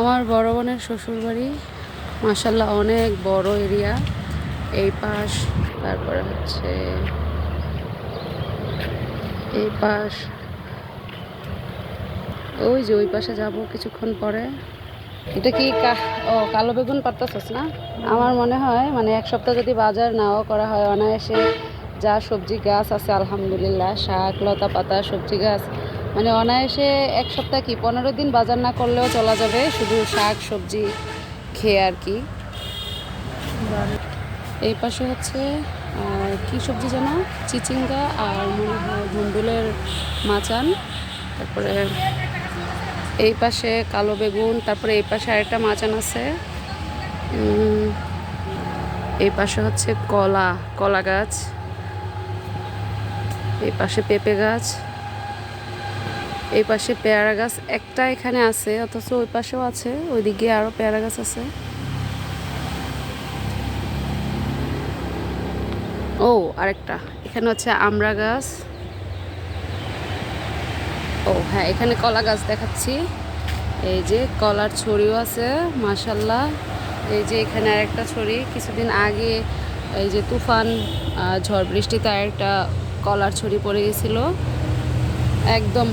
আমার বড় বোনের শ্বশুরবাড়ি মাসাল্লাহ অনেক বড় এরিয়া। এই পাশ, তারপরে হচ্ছে এই পাশ। ওই যে ওই পাশে যাব কিছুক্ষণ পরে। এটা কি ও, কালো বেগুন পারতেছস না? আমার মনে হয় মানে এক সপ্তাহ যদি বাজার নাও করা হয়, অনায়াসে যা সবজি গাছ আছে, আলহামদুলিল্লাহ, শাক, লতা পাতা, সবজি গাছ মানে অনায়াসে এক সপ্তাহ কি? পনেরো দিন বাজার না করলেও চলা যাবে, শুধু শাক, সবজি খেয়ে আর কি। এই পাশে হচ্ছে কি সবজি যেন? চিচিঙ্গা আর মনে হয় ধুন্দুলের মাচান। তারপরে এই পাশে কালো বেগুন, তারপরে এই পাশে আরেকটা মাচান আছে। এই পাশে হচ্ছে কলা কলা গাছ। এই পাশে পেঁপে গাছ। এই পাশে পেয়ারা গাছ একটা এখানে আছে, অথচ ওই পাশেও আছে, ওইদিকে আরও পেয়ারা গাছ আছে। ও, আরেকটা, এখানে হচ্ছে আমড়া গাছ। ও হ্যাঁ এখানে কলা গাছ দেখাচ্ছি। এই যে কলার ছড়িও আছে মাশাল্লাহ এই যে এখানে আরেকটা ছড়ি, কিছুদিন আগে এই যে তুফান ঝড় বৃষ্টিতে আরেকটা কলার ছড়ি পড়ে গেছিল। একদম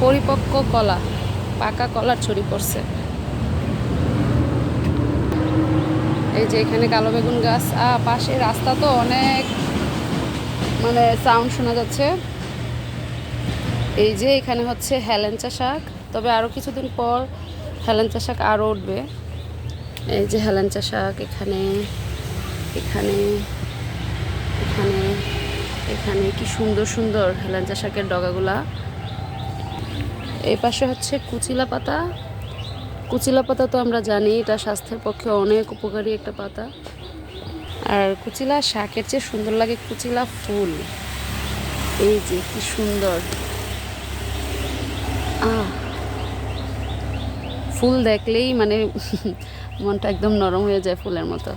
পরিপক্ক কলা পাকা কলার ছড়ি পড়ছে। এই যে এখানে কালো বেগুন গাছ আহ, পাশে রাস্তা তো অনেক মানে সাউন্ড শোনা যাচ্ছে। এই যে এখানে হচ্ছে হেলেঞ্চা শাক তবে আরও কিছুদিন পর হেলেঞ্চা শাক আরও উঠবে। এই যে হেলেঞ্চা শাক এখানে এখানে এখানে এখানে কি সুন্দর সুন্দর হেলেঞ্চা শাকের ডগাগুলা। এই পাশে হচ্ছে কুচিলা পাতা। কুচিলা পাতা তো আমরা জানি, এটা স্বাস্থ্যের পক্ষে অনেক উপকারী একটা পাতা। আর কুচিলা শাকের চেয়ে সুন্দর লাগে কুচিলা ফুল। এই যে কি সুন্দর। ফুল দেখলেই মানে মনটা একদম নরম হয়ে যায় ফুলের মতো।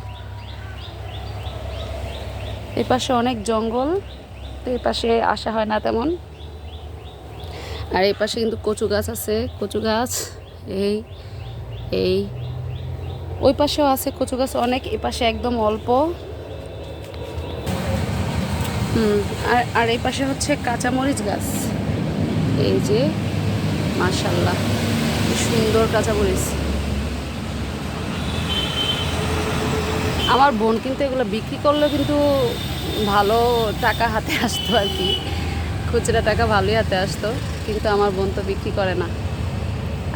এই পাশে অনেক জঙ্গল, তো এই পাশে আসা হয় না তেমন। আর এই পাশে কিন্তু কচু গাছ আছে, কচু গাছ, এই এই। ওই পাশেও আছে কচু গাছ অনেক এ পাশে একদম অল্প। হুম, আর আর এই পাশে হচ্ছে কাঁচামরিচ গাছ। এই যে মাশাল্লাহ সুন্দর কাঁচামরিচ। আমার বোন কিন্তু এগুলো বিক্রি করলেও কিন্তু ভালো টাকা হাতে আসতো আর কি। খুচরা টাকা ভালোই হাতে আসতো, কিন্তু আমার বোন তো বিক্রি করে না।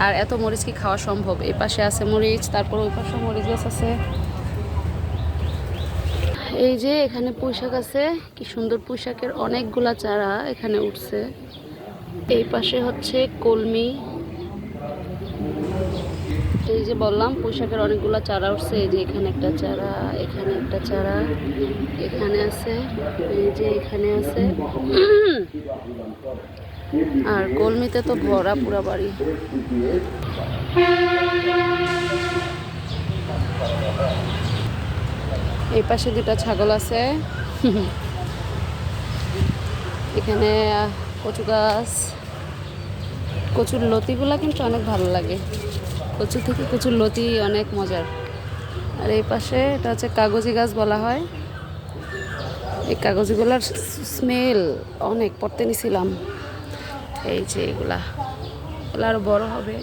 আর এত মরিচ কি খাওয়া সম্ভব? এই পাশে আছে মরিচ, তারপর ওই পাশে মরিচ গাছ আছে। এই যে এখানে পোশাক আছে, কি সুন্দর পোশাকের অনেকগুলা চারা এখানে উঠছে। এই পাশে হচ্ছে কলমি এই যে বললাম পুঁইশাকের অনেকগুলা চারা উঠছে। এই যে এখানে একটা চারা, এখানে একটা চারা, এখানে আছে, এই যে এখানে আছে। আর কলমিতে তো ভরা পুরা বাড়ি। এই পাশে দুটা ছাগল আছে। এখানে কচু গাছ, কচুর লতিগুলা কিন্তু অনেক ভালো লাগে। কচু থেকে কচুর লতি অনেক মজার। আর এই পাশে এটা হচ্ছে কাগজি গাছ বলা হয়। এই কাগজিগুলার স্মেল অনেক, পড়তে নিছিলাম। এই যে এগুলা, এগুলো আরও বড় হবে।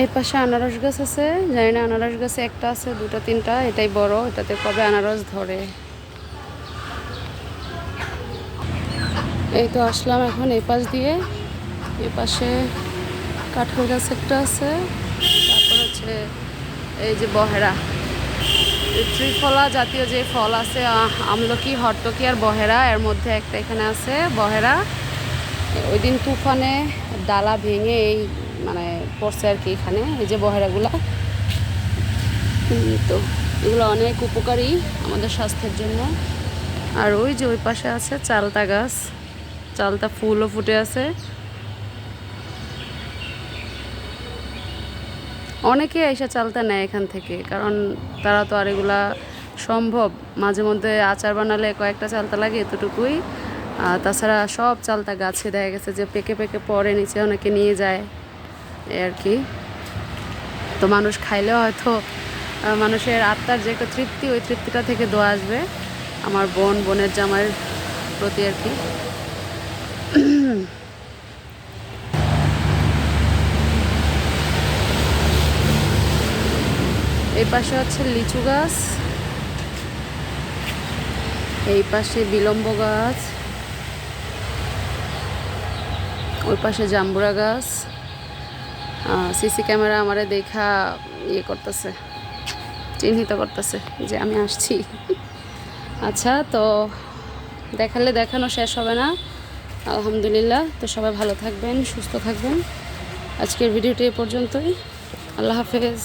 এই পাশে আনারস গাছ আছে, জানি না আনারস গাছে একটা আছে, দুটো, তিনটা, এটাই বড়, এটাতে কবে আনারস ধরে। এই তো আসলাম এখন এই পাশ দিয়ে। এই পাশে কাঁঠাল গাছ একটা আছে। তারপর হচ্ছে এই যে বহেরা। ত্রিফলা জাতীয় যে ফল আছে আমলকি হরতকি আর বহেরা, এর মধ্যে একটা এখানে আছে বহেরা। ওই দিন তুফানে ডালা ভেঙে এই মানে পড়ছে আর কি এখানে, এই যে বহেরাগুলা। তো, এগুলো অনেক উপকারী আমাদের স্বাস্থ্যের জন্য। আর ওই যে ওই পাশে আছে চালতা গাছ। চালতা ফুলও ফুটে আছে। অনেকে এসে চালতা নেয় এখান থেকে, কারণ তারা তো আর এগুলা সম্ভব। মাঝে মধ্যে আচার বানালে কয়েকটা চালতা লাগে এতটুকুই। তাছাড়া সব চালতা গাছে দেখা গেছে যে পেকে পেকে পরে নিচে অনেকে নিয়ে যায় এই আর কি। তো মানুষ খাইলেও হয়তো মানুষের আত্মার যে একটা তৃপ্তি, ওই তৃপ্তিটা থেকে দোয়া আসবে। আমার বোন, বোনের জামাইয়ের প্রতি আর কি। এই পাশে হচ্ছে লিচু গাছ। এই পাশে বিলম্ব গাছ। ওই পাশে জাম্বুরা গাছ। সিসি ক্যামেরা আমারে দেখা ইয়ে করতেছে, চিহ্নিত করতেছে যে আমি আসছি। আচ্ছা তো দেখালে দেখানো শেষ হবে না। আলহামদুলিল্লাহ, তো সবাই ভালো থাকবেন, সুস্থ থাকবেন। আজকের ভিডিওটি এ পর্যন্তই। আল্লাহ হাফেজ।